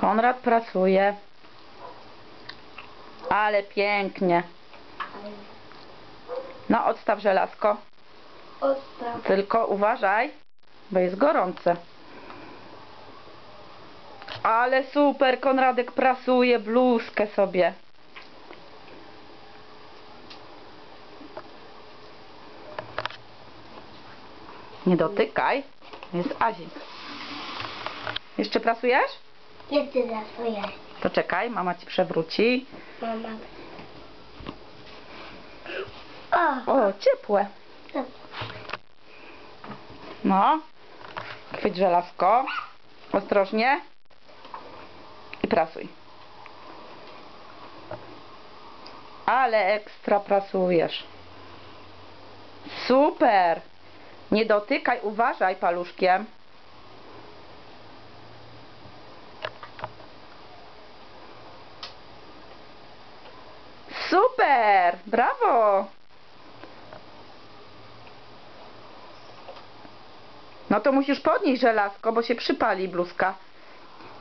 Konrad pracuje. Ale pięknie. No, odstaw żelazko. Odstaw. Tylko uważaj, bo jest gorące. Ale super, Konradek prasuje bluzkę sobie. Nie dotykaj, jest Azi. Jeszcze prasujesz? Jeszcze rasuję. To czekaj, mama ci przewróci. Mama. O, O, ciepłe. No. Chwyć żelazko. Ostrożnie. I prasuj. Ale ekstra prasujesz. Super. Nie dotykaj, uważaj paluszkiem. Super! Brawo! No to musisz podnieść żelazko, bo się przypali bluzka.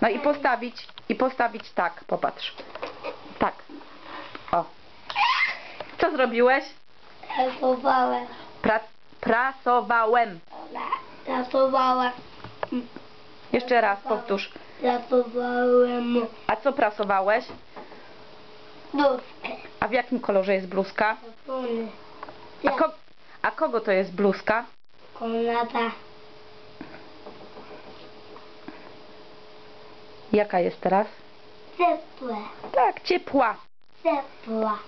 No i postawić, i postawić tak, popatrz. Tak. O. Co zrobiłeś? Rasowałem. Pra, prasowałem. Rasowałem. Jeszcze raz powtórz. Rasowałem A co prasowałeś? Bluzkę. A w jakim kolorze jest bluzka? Czerwony. A, ko a kogo to jest bluzka? Konrada. Jaka jest teraz? Ciepłe. Tak, ciepła. Ciepła.